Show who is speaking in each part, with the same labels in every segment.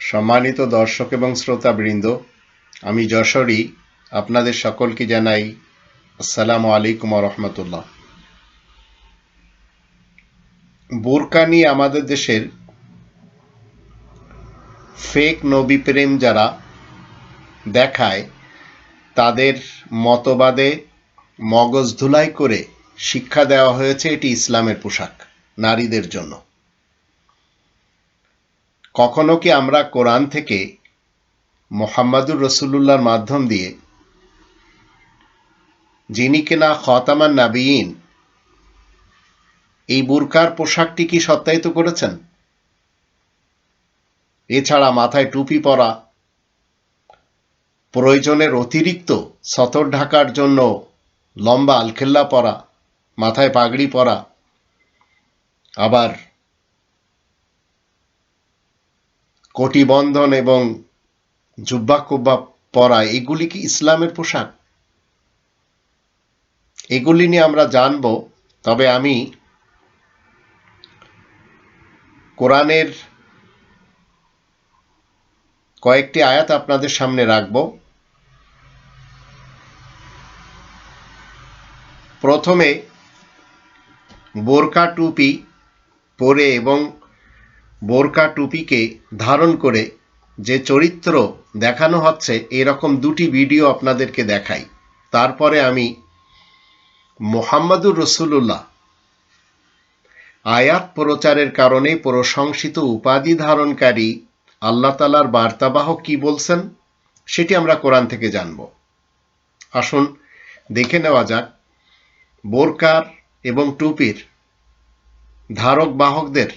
Speaker 1: সম্মানিত দর্শক এবং শ্রোতাবৃন্দ, আমি যশোরী, আপনাদের সকলকে জানাই আসসালামু আলাইকুম রহমতুল্লাহ। বোরকা নিয়ে আমাদের দেশের ফেক নবী প্রেম যারা দেখায়, তাদের মতবাদে মগজ ধুলাই করে শিক্ষা দেওয়া হয়েছে, এটি ইসলামের পোশাক নারীদের জন্য। কখনো কি আমরা কোরআন থেকে মোহাম্মদুর রসুল্লাহর মাধ্যম দিয়ে যিনি কিনা খতামান নাবিয়ীন, এই বুরকার পোশাকটি কি সত্যায়িত করেছেন? এছাড়া মাথায় টুপি পরা প্রয়োজনের অতিরিক্ত সতর ঢাকার জন্য লম্বা আলখেল্লা পরা, মাথায় পাগড়ি পরা, আবার কোটিবন্ধন এবং জুব্বা কুব্বা পরা, এগুলি কি ইসলামের পোশাক? এগুলি নিয়ে আমরা জানব, তবে আমি কোরআনের কয়েকটি আয়াত আপনাদের সামনে রাখব। প্রথমে বোরকা টুপি পরে এবং বোরকা টুপিকে ধারণ করে যে চরিত্র দেখানো হচ্ছে, এরকম দুটি ভিডিও আপনাদেরকে দেখাই। তারপরে আমি মোহাম্মদুর রসুল্লাহ আয়াত প্রচারের কারণে প্রশংসিত উপাধি ধারণকারী আল্লাহ তালার বার্তাবাহক কি বলছেন, সেটি আমরা কোরআন থেকে জানব। আসুন, দেখে নেওয়া যাক। বোরকার এবং টুপির ধারক বাহকদের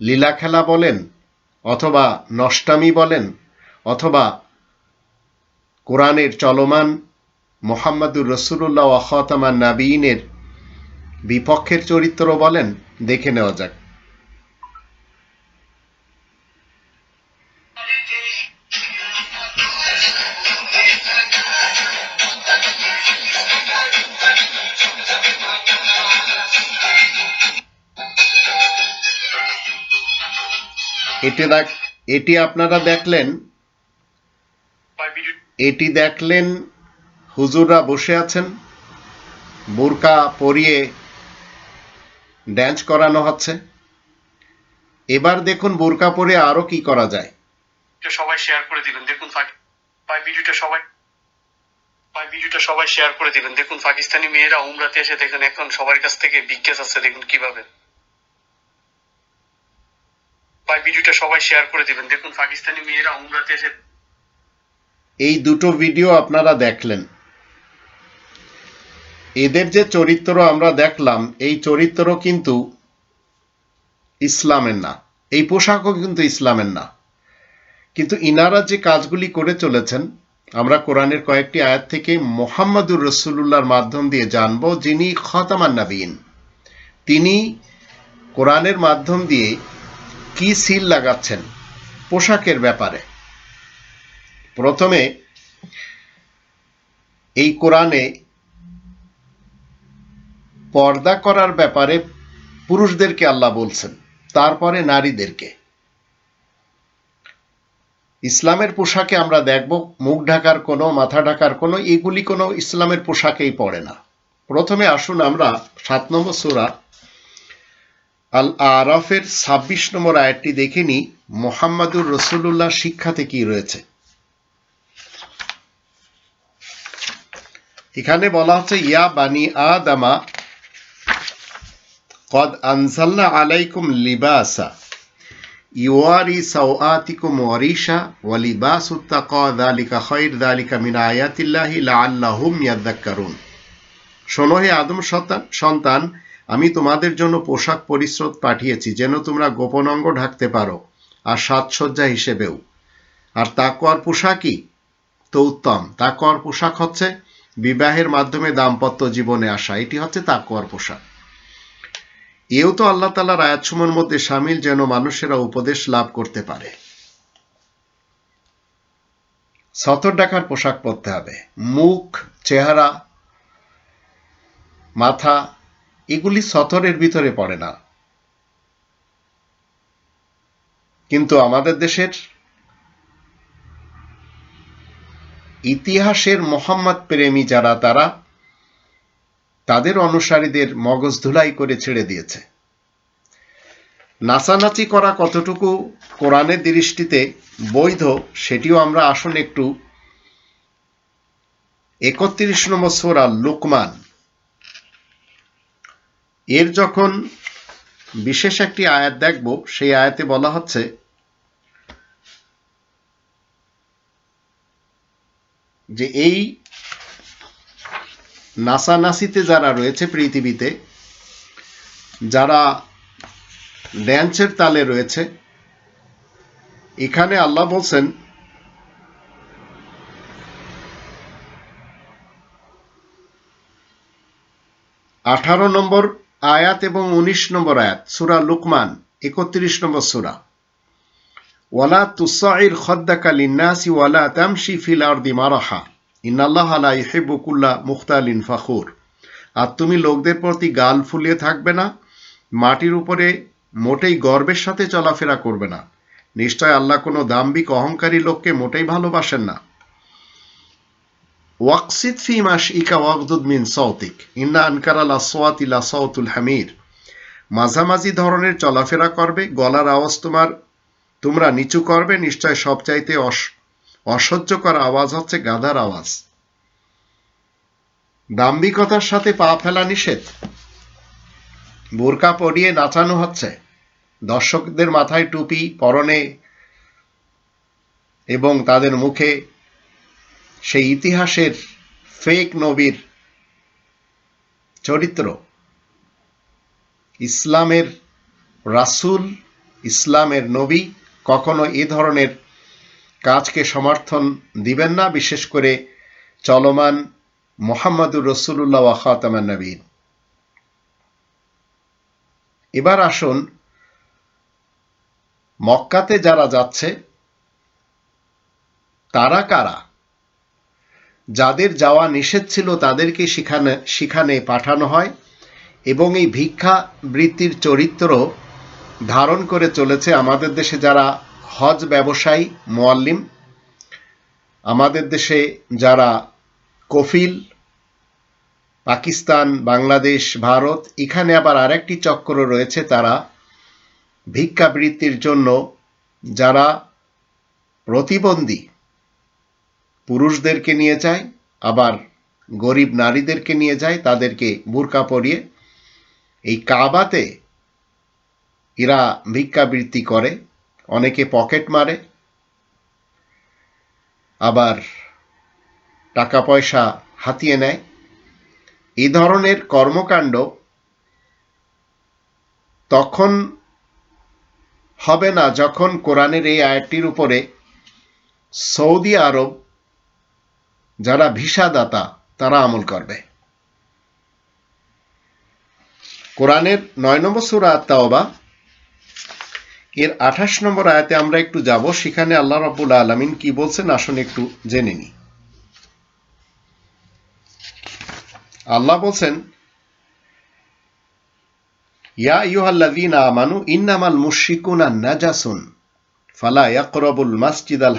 Speaker 1: লীলা খেলা বলেন অথবা নষ্টামি বলেন অথবা কোরআনের চলমান মোহাম্মদুর রসুল্লাহ আখতামান নাবিনের বিপক্ষের চরিত্র বলেন, দেখে নেওয়া যাক। এটি দেখ, এটি আপনারা দেখলেন? এটি দেখলেন হুজুররা বসে আছেন, বোরকা পরিয়ে ড্যান্স করানো হচ্ছে। এবার দেখুন বোরকা পরে আরও কি করা যায়।
Speaker 2: সবাই শেয়ার করে দিবেন, দেখুন ভাই ভিডিওটা সবাই ভাই ভিডিওটা সবাই শেয়ার করে দিবেন। দেখুন পাকিস্তানি মেয়েরা উমরাতে এসে দেখুন, এখন সবার কাছ থেকে বিজ্ঞাস আছে, দেখুন কীভাবে। ভাই ভিডিওটা সবাই শেয়ার করে দিবেন। দেখুন, পাকিস্তানি মেয়েরা উমরাতে এসে
Speaker 1: এই দুটো ভিডিও আপনারা দেখলেন। এদের যে চরিত্র আমরা দেখলাম, এই চরিত্র কিন্তু ইসলামের না। এই পোশাকও কিন্তু ইসলামের না। কিন্তু ইনারা যে কাজগুলি করে চলেছেন, আমরা কোরআনের কয়েকটি আয়াত থেকে মোহাম্মদুর রসুল্লাহর মাধ্যম দিয়ে জানব, যিনি খতামান তিনি কোরআনের মাধ্যম দিয়ে কি সিল লাগাচ্ছেন পোশাকের ব্যাপারে? প্রথমে, এই কোরআনে পর্দা করার ব্যাপারে পুরুষদেরকে আল্লাহ বলছেন, তারপরে নারীদেরকে। ইসলামের পোশাকে আমরা দেখব, মুখ ঢাকার কোনো, মাথা ঢাকার কোনো, এগুলি কোনো ইসলামের পোশাকেই পড়ে না। প্রথমে আসুন আমরা সাত নম্বর সুরা আল আরফের ছাব্বিশ নম্বর আয়াতটি দেখে নিই মোহাম্মদুর রসুল্লাহ শিক্ষাতে কি রয়েছে। এখানে বলা হচ্ছে, ইয়া বানি আদামা, কদ আনজালনা আলাইকুম লিবাসা সাওআতিকুম ওয়ারিশা, ওয়া তাকওয়া যালিকা খায়র যালিকা মিন আয়াতিল্লাহি লাআল্লাহুম শোনো হে আদম সন্তান সন্তান আমি তোমাদের জন্য পোশাক পরিশ্রোত পাঠিয়েছি, যেন তোমরা গোপন অঙ্গ ঢাকতে পারো, আর সাজসজ্জা হিসেবেও। আর তাকওয়ার পোশাকই? তো উত্তম তাকওয়ার পোশাক হচ্ছে বিবাহের মাধ্যমে দাম্পত্য জীবনে আসা, এটি হচ্ছে তাকওয়ার পোশাক। এও তো আল্লাহ তালার আয়াতসমূহের মধ্যে সামিল, যেন মানুষেরা উপদেশ লাভ করতে পারে। সতর ডাকার পোশাক পরতে হবে। মুখ, চেহারা, মাথা এগুলি সতরের ভিতরে পড়ে না। কিন্তু আমাদের দেশের ইতিহাসের মোহাম্মদ প্রেমী যারা, তারা তাদের অনুসারীদের মগজ ধুলাই করে ছেড়ে দিয়েছে। নাচানাচি করা কতটুকু কোরআনের দৃষ্টিতে বৈধ, সেটিও আমরা আসুন একটু একত্রিশ নম্বর সোরা লোকমান এর যখন বিশেষ একটি আয়াত দেখব, সেই আয়াতে বলা হচ্ছে, যে এই নাসানাসিতে যারা রয়েছে পৃথিবীতে, যারা ড্যান্সের তালে রয়েছে, এখানে আল্লাহ বলছেন, আঠারো নম্বর আয়াত এবং উনিশ নম্বর আয়াত, সুরা লুকমান, একত্রিশ নম্বর সুরা। ওয়ালা তুসাইর খদ্দাকা লিন্নাসি ওয়ালা তামশি ফিল আরদি মারাহা। ইন্নাল্লাহ আলা ইহিব্বু কুল্লা মুখতালিন ফাখুর। আর তুমি লোকদের প্রতি গাল ফুলিয়ে থাকবে না, মাটির উপরে মোটেই গর্বের সাথে চলাফেরা করবে না। নিশ্চয় আল্লাহ কোনো দাম্বিক অহংকারী লোককে মোটেই ভালোবাসেন না। ওয়াকসিদ ফি মাস ইকা ওয়াকদুদ মিন সৌতিক ইন্না আনকারাল আসওয়াত ইলা সৌতুল হামির। মাঝামাঝি ধরনের চলাফেরা করবে, গলার আওয়াজ তোমার, তোমরা নিচু করবে, নিশ্চয় সবচাইতে অস- অসহ্যকর আওয়াজ হচ্ছে গাধার আওয়াজ। দাম্ভিকতার সাথে পা ফেলা নিষেধ। বোরকা পরিয়ে নাচানো হচ্ছে। দর্শকদের মাথায় টুপি, পরনে এবং তাদের মুখে সেই ইতিহাসের ফেক নবীর চরিত্র, ইসলামের রাসূল, ইসলামের নবী কখনো এ ধরনের কাজকে সমর্থন দিবেন না, বিশেষ করে চলমান মোহাম্মদুর রসুল্লাহ ওয়াখাতামান নবীন। এবার আসুন মক্কাতে যারা যাচ্ছে, তারা কারা? যাদের যাওয়া নিষেধ ছিল তাদেরকে সেখানে সেখানে পাঠানো হয় এবং এই ভিক্ষা বৃত্তির চরিত্র ধারণ করে চলেছে আমাদের দেশে যারা হজ ব্যবসায়ী, মোয়াল্লিম, আমাদের দেশে যারা কফিল, পাকিস্তান, বাংলাদেশ, ভারত, এখানে আবার আরেকটি চক্র রয়েছে তারা ভিক্ষাবৃত্তির জন্য যারা প্রতিবন্ধী। পুরুষদেরকে নিয়ে যায়, আবার গরিব নারীদেরকে নিয়ে যায়, তাদেরকে বুরকা পরিয়ে এই কাবাতে এরা ভিক্ষাবৃত্তি করে, অনেকে পকেট মারে, আবার টাকা পয়সা হাতিয়ে নেয়। এই ধরনের কর্মকাণ্ড তখন হবে না যখন কোরআনের এই আয়াতটির উপরে সৌদি আরব যারা ভিসাদাতা, তারা আমল করবে। কোরআনের নয় নম্বর সুরা তাওবা এর আঠাশ নম্বর আয়াতে আমরা একটু যাব, সেখানে আল্লাহ রাব্বুল আলামিন কি বলছেন, আসুন একটু জেনে নি আল্লাহ বলছেন, ইয়া ইউহাল্লাযীনা আমানু, ইন্নামাল নাজাসুন, ফালা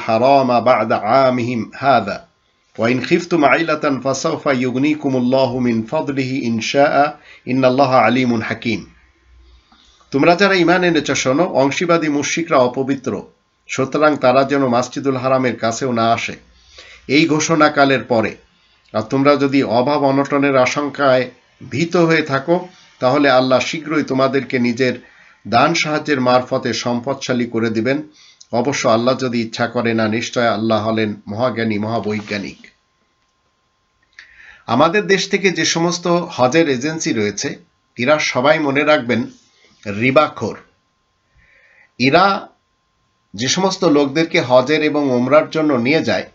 Speaker 1: হারামা বা'দা আমিহিম হাযা وإن خفتم عيلة فسوف يغنيكم الله من فضله إن شاء إن الله عليم حكيم তোমরা যারা ইমান এনেছ শোনো অংশীবাদী মুশরিকরা অপবিত্র সুতরাং তারা যেন মাসজিদুল হারামের কাছেও না আসে এই ঘোষণাকালের পরে আর তোমরা যদি অভাব অনটনের আশঙ্কায় ভীত হয়ে থাকো তাহলে আল্লাহ শীঘ্রই তোমাদেরকে নিজের দান সাহায্যের মারফতে সম্পদশালী করে দিবেন অবশ্য আল্লাহ যদি ইচ্ছা করে না, নিশ্চয় আল্লাহ হলেন মহাজ্ঞানী, মহাবৈজ্ঞানিক। আমাদের দেশ থেকে যে সমস্ত হজের এজেন্সি রয়েছে, এরা সবাই মনে রাখবেন রিবাখোর। এরা যে সমস্ত লোকদেরকে হজের এবং ওমরার জন্য নিয়ে যায়,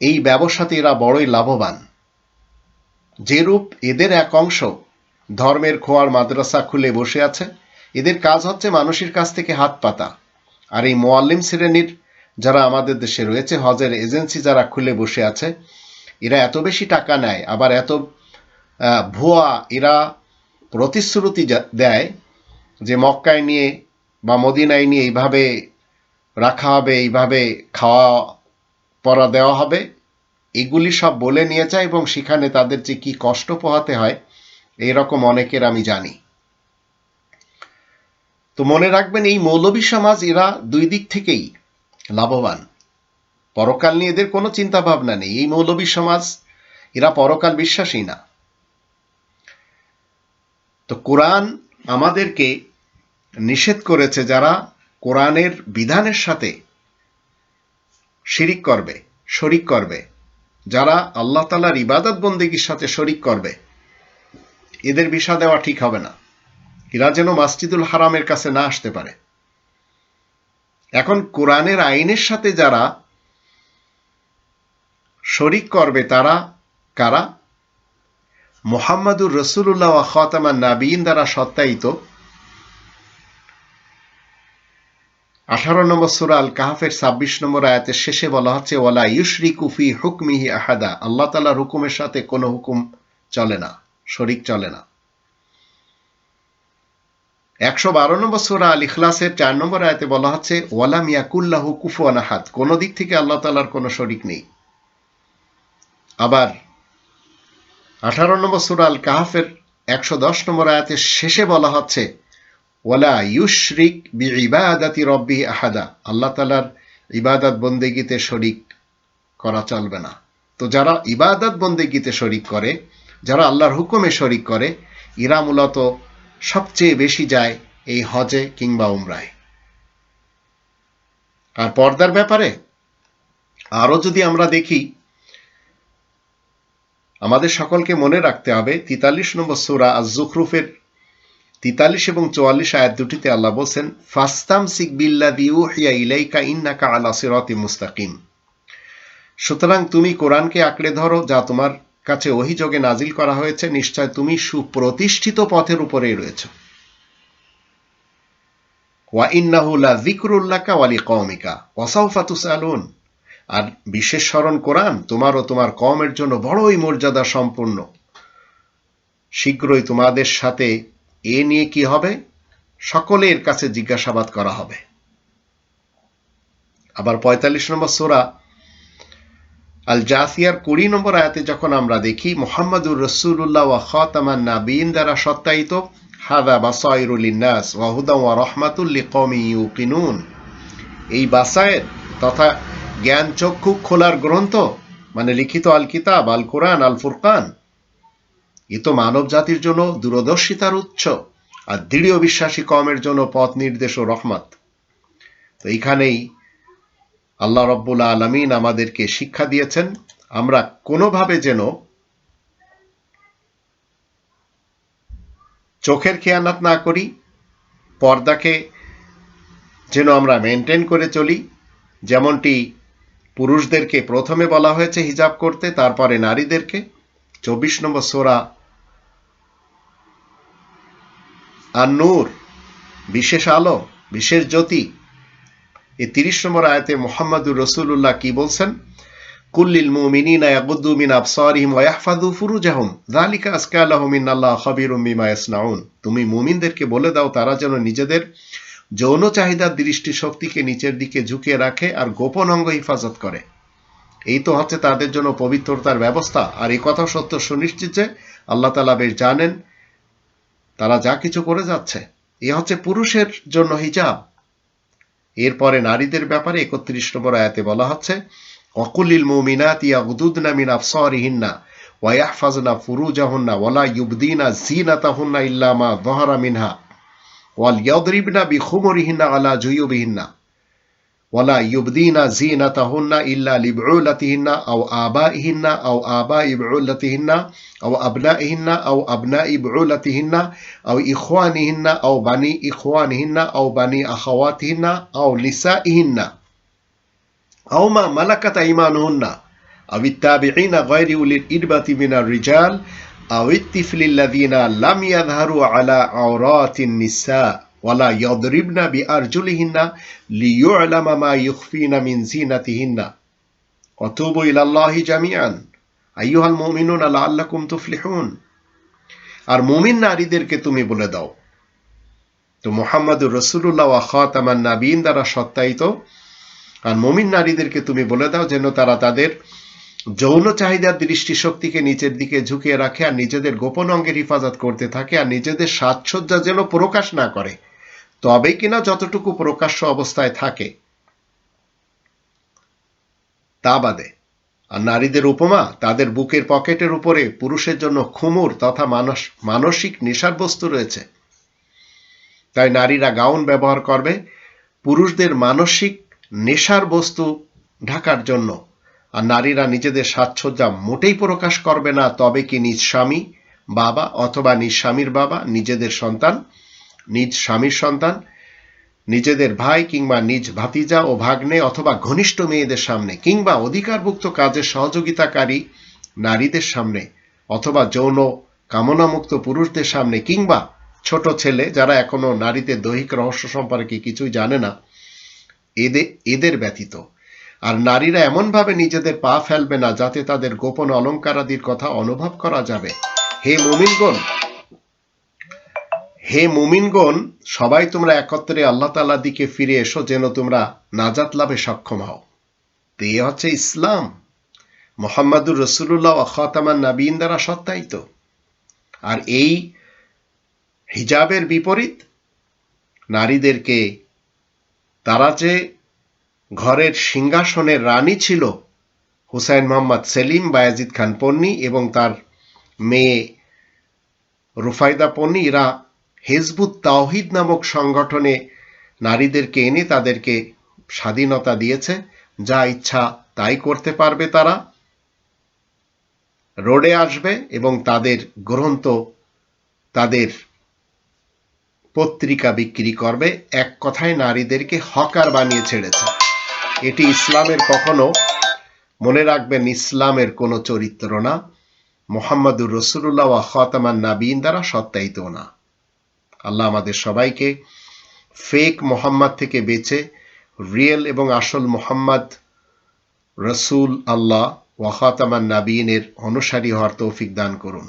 Speaker 1: এই ব্যবসাতে এরা বড়ই লাভবান। যেরূপ এদের এক অংশ ধর্মের খোয়ার মাদ্রাসা খুলে বসে আছে এদের কাজ হচ্ছে মানুষের কাছ থেকে হাত পাতা। আর এই মোয়াল্লিম শ্রেণির যারা আমাদের দেশে রয়েছে, হজের এজেন্সি যারা খুলে বসে আছে, এরা এত বেশি টাকা নেয়, আবার এত ভুয়া এরা প্রতিশ্রুতি দেয় যে মক্কায় নিয়ে বা মদিনায় নিয়ে এইভাবে রাখা হবে, এইভাবে খাওয়া পরা দেওয়া হবে, এগুলি সব বলে নিয়ে যায় এবং সেখানে তাদের যে কি কষ্ট পোহাতে হয় এরকম অনেকের আমি জানি। তো মনে রাখবেন, এই মৌলবী সমাজ এরা দুই দিক থেকেই লাভবান। পরকাল নিয়ে এদের কোনো চিন্তা ভাবনা নেই। এই মৌলবী সমাজ এরা পরকাল বিশ্বাসী না। তো কোরআন আমাদেরকে নিষেধ করেছে যারা কোরআনের বিধানের সাথে শিরিক করবে, শরিক করবে, যারা আল্লাহ তালার ইবাদত বন্দেগীর সাথে শরিক করবে। এদের বিষা দেওয়া ঠিক হবে না। এরা যেন মাসজিদুল হারামের কাছে না আসতে পারে। এখন কোরআনের আইনের সাথে যারা শরিক করবে, তারা কারা? মোহাম্মদুর রসুল্লাহ খতামান নাবিন দ্বারা সত্যায়িত। আঠারো নম্বর সুরা আল কাহাফের ছাব্বিশ নম্বর আয়াতের শেষে বলা হচ্ছে, ওয়ালা ইউশরি কুফি হুকমিহি আহাদা। আল্লাহ তালার হুকুমের সাথে কোনো হুকুম চলে না, শরিক চলে না। একশো বারো নম্বর সুরা আল ইখলাসের চার নম্বর আয়তে বলা হচ্ছে, ওয়ালাম ইয়াকুল্লাহু কুফুয়ান আহাদ। কোনো দিক থেকে আল্লাহ তালার কোনো শরিক নেই। আবার আঠারো নম্বর সুরা আল কাহাফের একশো দশ নম্বর আয়াতের শেষে বলা হচ্ছে, ওয়ালা ইউশরিক বি ইবাদাতি রব্বি আহাদা। আল্লাহ তালার ইবাদত বন্দেগীতে শরিক করা চলবে না। তো যারা ইবাদত বন্দেগীতে শরিক করে, যারা আল্লাহর হুকুমে শরিক করে ইরা মূলত সবচেয়ে বেশি যায় এই হজে কিংবা উমরায়। আর পর্দার ব্যাপারে আরও যদি আমরা দেখি, আমাদের সকলকে মনে রাখতে হবে, তিতাল্লিশ নম্বর সুরা আজ জুখরুফের তিতাল্লিশ এবং চুয়াল্লিশ আয়াত দুটিতে আল্লাহ বলছেন ফাস্তাম সিক বিল্লাদি উহিয়া ইলাইকা ইন্নাকা আলা সিরাতি মুস্তাকিম। সুতরাং তুমি কোরআনকে আঁকড়ে ধরো যা তোমার কাছে অভিযোগে নাজিল করা হয়েছে, নিশ্চয় তুমি সুপ্রতিষ্ঠিত পথের উপরে রয়েছ। ওয়া ইন্নাহু লা ওয়ালি আর বিশেষ স্মরণ কোরআন, তোমার ও তোমার কমের জন্য বড়ই মর্যাদা সম্পূর্ণ শীঘ্রই তোমাদের সাথে এ নিয়ে কি হবে? সকলের কাছে জিজ্ঞাসাবাদ করা হবে। আবার পঁয়তাল্লিশ নম্বর সোরা আল জাসিয়ার কুড়ি নম্বর আয়াতে যখন আমরা দেখি, মোহাম্মদুর রসুল্লাহ ওয়া খতামান নাবিন দ্বারা সত্যায়িত হাদা বাসাইরুল ইন্নাস ওয়াহুদা ওয়া রহমাতুল্লি কমি ইউকিনুন এই বাসায়ের তথা জ্ঞান চক্ষু খোলার গ্রন্থ মানে লিখিত আল কিতাব আল কোরআন আল ফুরকান এ তো মানব জাতির জন্য দূরদর্শিতার উৎস আর দৃঢ় বিশ্বাসী কমের জন্য পথ নির্দেশ ও রহমত। তো এইখানেই আল্লাহ রব্বুল আলমিন আমাদেরকে শিক্ষা দিয়েছেন, আমরা কোনোভাবে যেন চোখের খেয়ানাত না করি, পর্দাকে যেন আমরা মেনটেন করে চলি। যেমনটি পুরুষদেরকে প্রথমে বলা হয়েছে হিজাব করতে, তারপরে নারীদেরকে। চব্বিশ নম্বর সোরা আর নূর বিশেষ আলো, বিশেষ জ্যোতি এই তিরিশ নম্বর আয়াতে মোহাম্মদুর রসুল্লাহ কি বলছেন? কুল্লিল মুমিনিনা মিন আবসারিহিম ওয়া ইয়াহফাযু ফুরুজাহুম। যালিকা ইন্নাল্লাহা খাবীরুম বিমা ইয়াসনাউন। তুমি মুমিনদেরকে বলে দাও, তারা যেন নিজেদের যৌন চাহিদার দৃষ্টি শক্তিকে নিচের দিকে ঝুঁকিয়ে রাখে আর গোপন অঙ্গ হিফাজত করে। এই তো হচ্ছে তাদের জন্য পবিত্রতার ব্যবস্থা। আর এই কথা সত্য সুনিশ্চিত যে আল্লাহ তালা বেশ জানেন, তারা যা কিছু করে যাচ্ছে। এ হচ্ছে পুরুষের জন্য হিজাব। এরপরে নারীদের ব্যাপারে একত্রিশ নম্বর আয়াতে বলা হচ্ছে, অকুলিল মুমিনাত ইয়াগুদুদনা মিন আফসারিহিন্না ওয়া ইয়াহফাজনা ফুরুজাহুন্না ওয়ালা ইউবদিনা জিনাতাহুন্না ইল্লামা দহরা মিনহা। ওয়াল ইয়াদরিবনা বিখুমরিহিন্না আলা জুয়ুবিহিন্না। ولا يبدين زينتهن إلا لبعولتهن أو آبائهن أو آباء بعولتهن أو أبنائهن أو أبناء بعولتهن أو إخوانهن أو بني إخوانهن أو بني أخواتهن أو نسائهن. أو ما ملكت أيمانهن. أو التابعين غير أولي الإربة من الرجال. أو الطفل الذين لم يظهروا على عورات النساء. ওয়ালা ইয়দরিবনা বি আরজুলিহিন্না মা মিন জিনাতিহিন্না অতুবু ইলাল্লাহি আইয়ুহাল তুফলিহুন। আর মুমিন নারীদেরকে তুমি বলে দাও। তো দ্বারা সত্যায়িত। আর মমিন নারীদেরকে তুমি বলে দাও যেন তারা তাদের যৌন চাহিদার দৃষ্টিশক্তিকে নিচের দিকে ঝুঁকিয়ে রাখে আর নিজেদের গোপন অঙ্গের হিফাজত করতে থাকে আর নিজেদের সাজসজ্জা যেন প্রকাশ না করে। তবে কিনা যতটুকু প্রকাশ্য অবস্থায় থাকে, তা বাদে, আর নারীদের উপমা তাদের বুকের পকেটের উপরে পুরুষের জন্য খুমুর তথা মানস, মানসিক নেশার বস্তু রয়েছে। তাই নারীরা গাউন ব্যবহার করবে, পুরুষদের মানসিক নেশার বস্তু ঢাকার জন্য, আর নারীরা নিজেদের সাজসজ্জা মোটেই প্রকাশ করবে না, তবে কি নিজ স্বামী বাবা অথবা নিজ স্বামীর বাবা নিজেদের সন্তান নিজ স্বামীর সন্তান, নিজেদের ভাই কিংবা নিজ ভাতিজা ও ভাগ্নে অথবা ঘনিষ্ঠ মেয়েদের সামনে কিংবা অধিকারভুক্ত কাজে সহযোগিতাকারী নারীদের সামনে অথবা যৌন কামনামুক্ত পুরুষদের সামনে কিংবা ছোট ছেলে যারা এখনও নারীদের দৈহিক রহস্য সম্পর্কে কিছুই জানে না এদের এদের ব্যতীত। আর নারীরা এমনভাবে নিজেদের পা ফেলবে না যাতে তাদের গোপন অলঙ্কারাদির কথা অনুভব করা যাবে। হে মুমিনগণ হে মুমিনগণ, সবাই তোমরা একত্রে আল্লাহ তাল্লাহ দিকে ফিরে এসো যেন তোমরা নাজাত লাভে সক্ষম হও। তো এ হচ্ছে ইসলাম। মোহাম্মদুর রসুল্লাহ আখাতামান নাবিন দ্বারা সত্যায়িত। আর এই হিজাবের বিপরীত, নারীদেরকে তারা যে ঘরের সিংহাসনের রানী ছিল, হুসাইন মোহাম্মদ সেলিম বায়াজিদ খান পন্নী এবং তার মেয়ে রুফাইদা পন্নী, এরা হেজবুত তাওহিদ নামক সংগঠনে নারীদেরকে এনে তাদেরকে স্বাধীনতা দিয়েছে। যা ইচ্ছা তাই করতে পারবে তারা। রোডে আসবে এবং তাদের গ্রন্থ তাদের পত্রিকা বিক্রি করবে। এক কথায় নারীদেরকে হকার বানিয়ে ছেড়েছে। এটি ইসলামের কখনো মনে রাখবেন ইসলামের কোনো চরিত্র না। মোহাম্মদুর রসুল্লাহ খতামান নাবিন দ্বারা সত্যায়িত না। আল্লাহ আমাদের সবাইকে ফেক মোহাম্মদ থেকে বেঁচে রিয়েল এবং আসল মোহাম্মদ রসুল আল্লাহ ওয়াহাতামান নাবিনের অনুসারী হওয়ার তৌফিক দান করুন।